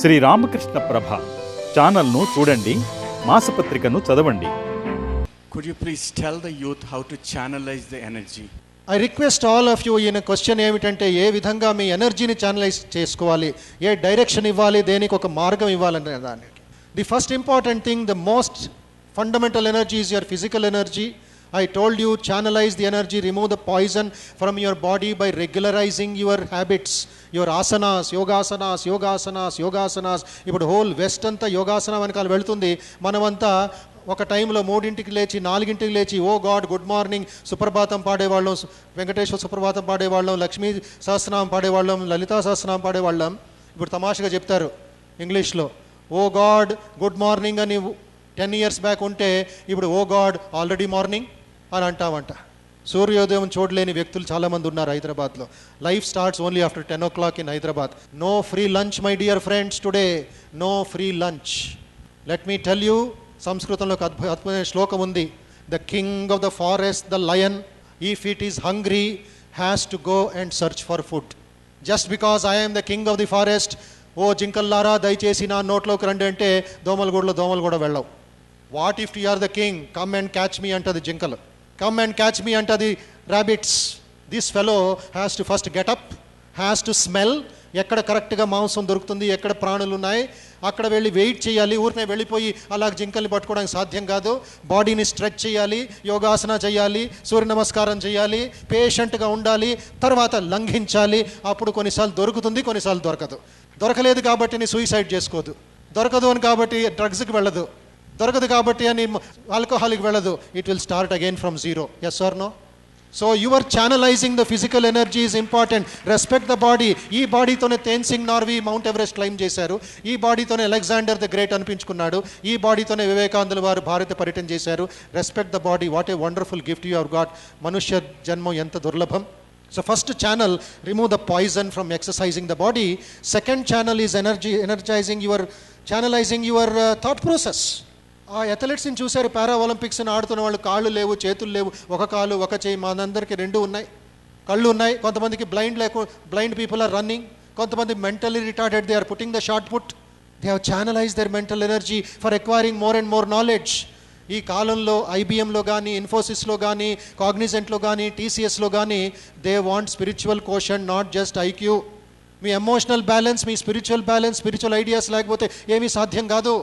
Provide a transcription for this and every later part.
శ్రీ రామకృష్ణ ప్రభ ఛానల్ను చూడండి మాసపత్రికను చదవండి. Could you please tell the youth how to channelize the energy? I request all of you ఈయన question ఏమిటంటే ఏ విధంగా మీ ఎనర్జీని ఛానలైజ్ చేసుకోవాలి? ఏ డైరెక్షన్ ఇవ్వాలి? దేనికి ఒక మార్గం ఇవ్వాలనే దానికి the first important thing the most fundamental energy is your physical energy I told you channelize the energy remove the poison from your body by regularizing your habits your asanas yogasanas yogasanas yogasanas ఇప్పుడు whole west అంతా యోగాసనం వెనకాల వెళుతుంది. మనమంతా ఒక టైంలో మూడింటికి లేచి నాలుగింటికి లేచి ఓ గాడ్ గుడ్ మార్నింగ్. సుప్రభాతం పాడేవాళ్ళం వెంకటేశ్వర సుప్రభాతం పాడేవాళ్ళం లక్ష్మీ సహస్రనామం పాడేవాళ్ళం లలితా సహస్రనామం పాడేవాళ్ళం. ఇప్పుడు తమాషగా చెప్తారు ఇంగ్లీష్లో. ఓ గాడ్ గుడ్ మార్నింగ్ అని టెన్ ఇయర్స్ బ్యాక్ ఉంటే ఇప్పుడు ఓ గాడ్ ఆల్రెడీ మార్నింగ్. అని అంటామంట సూర్యోదయం చూడలేని వ్యక్తులు చాలామంది ఉన్నారు హైదరాబాద్లో. Life starts only after ten o'clock in Hyderabad. No free lunch my dear friends today no free lunch let me tell you సంస్కృతంలో ఒక అద్భుత అద్భుతమైన శ్లోకం ఉంది. The king of the forest the lion if it is hungry has to go and search for food just because I'm the king of the forest ఓ జింకల్లారా దయచేసి నా నోట్లోకి రండి అంటే దోమలగూడలో దోమలు కూడా వెళ్ళవు. What if you are the king come and catch me అంటది జింకలు. కమ్ అండ్ క్యాచ్ మీ అంటది rabbits this fellow has to first get up has to smell ఎక్కడ కరెక్ట్గా మాంసం దొరుకుతుంది ఎక్కడ ప్రాణులు ఉన్నాయి అక్కడ వెళ్ళి వెయిట్ చేయాలి ఊరినే వెళ్ళిపోయి అలా జింకల్ని పట్టుకోవడానికి సాధ్యం కాదు. బాడీని స్ట్రెచ్ చేయాలి యోగాసన చేయాలి సూర్య నమస్కారం చేయాలి పేషెంట్గా ఉండాలి తర్వాత లంఘించాలి. అప్పుడు కొన్నిసార్లు దొరుకుతుంది కొన్నిసార్లు దొరకదు. దొరకలేదు కాబట్టి నీ సూసైడ్ చేసుకోదు. దొరకదు అని కాబట్టి డ్రగ్స్కి వెళ్ళదు. దొరకదు కాబట్టి అని ఆల్కహాల్కి వెళ్ళదు. It will start again from zero yes or no so your channelising the physical energy is important respect the body ఈ బాడీతోనే Tenzing Norgay Mount Everest climb చేశారు. ఈ బాడీతోనే అలెగ్జాండర్ ద గ్రేట్ అనిపించుకున్నాడు. ఈ బాడీతోనే వివేకానందుల వారు భారత పర్యటన చేశారు. Respect the body what a wonderful gift you her got మనుష్య జన్మం ఎంత దుర్లభం. So first channel remove the poison from exercising the body second channel is energy energising your channelising your thought process ఆ అథ్లెట్స్ని చూశారు. పారా ఒలింపిక్స్ని ఆడుతున్న వాళ్ళు కాళ్ళు లేవు చేతులు లేవు. ఒక కాలు ఒక చేయి మనందరికీ రెండు ఉన్నాయి. కళ్ళు ఉన్నాయి. కొంతమందికి బ్లైండ్ లేకు బ్లైండ్ పీపుల్ ఆర్ రన్నింగ్ కొంతమంది mentally retarded they are putting the shot put they have channelize their mental energy for acquiring more and more knowledge ఈ కాలంలో ఐబిఎంలో కానీ ఇన్ఫోసిస్లో కానీ కాగ్నిజెంట్లో కానీ టీసీఎస్లో కానీ they want spiritual quotient not just IQ me emotional balance మీ spiritual balance spiritual ideas లేకపోతే ఏమీ సాధ్యం కాదు.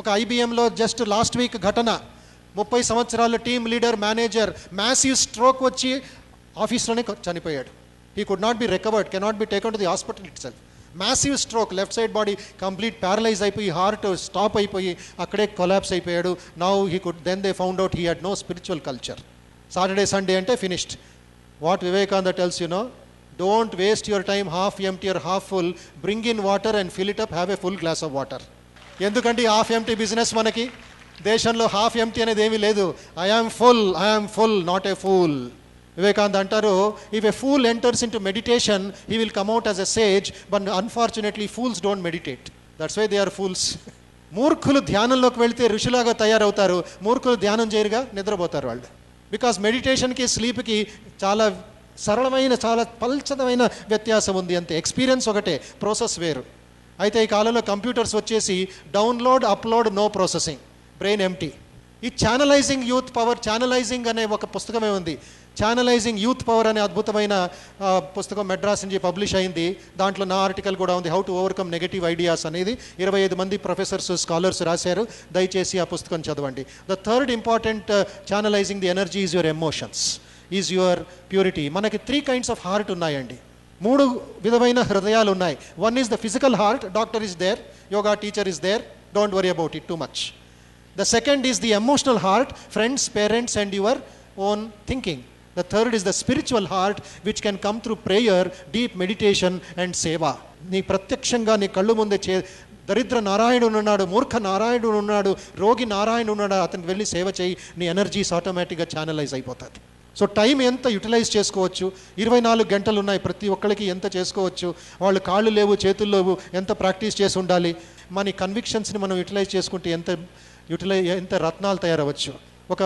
ఒక ఐబిఎంలో జస్ట్ లాస్ట్ వీక్ ఘటన. ముప్పై సంవత్సరాల team leader manager massive stroke వచ్చి ఆఫీస్లోనే చనిపోయాడు. He could not be recovered cannot be taken to the hospital itself massive stroke left side body complete paralyse అయిపోయి హార్ట్ స్టాప్ అయిపోయి అక్కడే కొలాప్స్ అయిపోయాడు. Now he could then they found out he had no spiritual culture Saturday Sunday అంటే finished what Vivekananda tells you no don't waste your time half empty or half full bring in water and fill it up have a full glass of water ఎందుకంటే ఈ half empty business మనకి దేశంలో half empty అనేది ఏమీ లేదు. I am full I am full not a fool Vivekananda అంటారు if a fool enters into meditation he will come out as a sage but unfortunately fools don't meditate that's why they are fools మూర్ఖులు ధ్యానంలోకి వెళ్తే ఋషులాగా తయారవుతారు. మూర్ఖులు ధ్యానం చేయరుగా నిద్రపోతారు వాళ్ళు. Because మెడిటేషన్కి స్లీప్కి చాలా సరళమైన చాలా పల్చదమైన వ్యత్యాసం ఉంది. అంతే. ఎక్స్పీరియన్స్ ఒకటే ప్రాసెస్ వేరు. అయితే ఈ కాలంలో కంప్యూటర్స్ వచ్చేసి download upload no processing. Brain empty ఈ ఛానలైజింగ్ యూత్ పవర్ ఛానలైజింగ్ అనే ఒక పుస్తకమే ఉంది. ఛానలైజింగ్ యూత్ పవర్ అనే అద్భుతమైన పుస్తకం మెడ్రాస్ నుంచి పబ్లిష్ అయింది. దాంట్లో నా ఆర్టికల్ కూడా ఉంది how to overcome negative ideas అనేది ఇరవై ఐదు మంది ప్రొఫెసర్స్ స్కాలర్స్ రాశారు. దయచేసి ఆ పుస్తకం చదవండి. The third important channelizing the energy is your emotions is your purity మనకి త్రీ కైండ్స్ ఆఫ్ హార్ట్ ఉన్నాయండి. మూడు విధమైన హృదయాలు ఉన్నాయి one is the physical heart doctor is there yoga teacher is there don't worry about it too much the second is the emotional heart friends parents and your own thinking the third is the spiritual heart which can come through prayer deep meditation and సేవ నీ ప్రత్యక్షంగా నీ కళ్ళు ముందే చే దరిద్ర నారాయణుడు ఉన్నాడు మూర్ఖ నారాయణుడు ఉన్నాడు రోగి నారాయణుడు ఉన్నాడు అతనికి వెళ్ళి సేవ చేయి నీ ఎనర్జీస్ ఆటోమేటిక్గా ఛానలైజ్ అయిపోతుంది. సో టైం ఎంత యూటిలైజ్ చేసుకోవచ్చు? ఇరవై నాలుగు గంటలు ఉన్నాయి ప్రతి ఒక్కరికి ఎంత చేసుకోవచ్చు? వాళ్ళు కాళ్ళు లేవు చేతులు లేవు ఎంత ప్రాక్టీస్ చేసి ఉండాలి? మన కన్విక్షన్స్ని మనం యూటిలైజ్ చేసుకుంటే ఎంత యూటిలైజ్ ఎంత రత్నాలు తయారవచ్చు? ఒక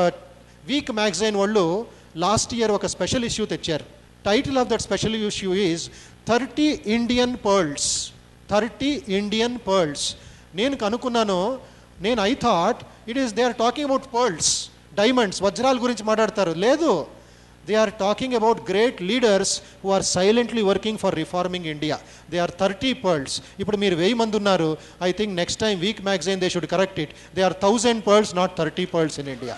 వీక్ మ్యాగజైన్ వాళ్ళు లాస్ట్ ఇయర్ ఒక స్పెషల్ ఇష్యూ తెచ్చారు. Title of that special issue is thirty Indian pearls. Thirty Indian pearls. నేను కనుక్కున్నాను నేను I thought it is they are talking about pearls. Diamonds వజ్రాల గురించి మాట్లాడతారు. లేదు. They are talking about great leaders who are silently working for reforming India they are thirty pearls ఇప్పుడు మీరు వెయ్యి మంది ఉన్నారు. I think next time week magazine they should correct it they are thousand pearls not thirty pearls in India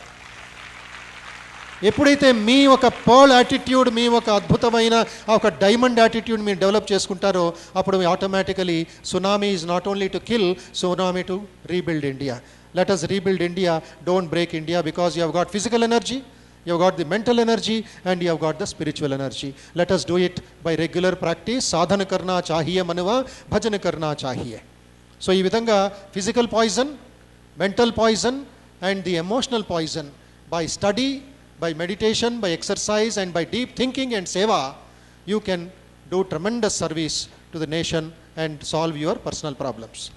ఎప్పుడైతే మీ ఒక pearl attitude మీ ఒక అద్భుతమైన ఒక డైమండ్ యాటిట్యూడ్ మీరు డెవలప్ చేసుకుంటారో అప్పుడు automatically tsunami is not only to kill tsunami to rebuild India let us rebuild India don't break India because you have got physical energy You have got the mental energy and you have got the spiritual energy let us do it by regular practice సాధన కర్నా చాహియే మనవా భజన కర్నా చాహియే so ఈ విధంగా physical poison mental poison and the emotional poison by study by meditation, by exercise, and by deep thinking and seva, you can do tremendous service to the nation and solve your personal problems.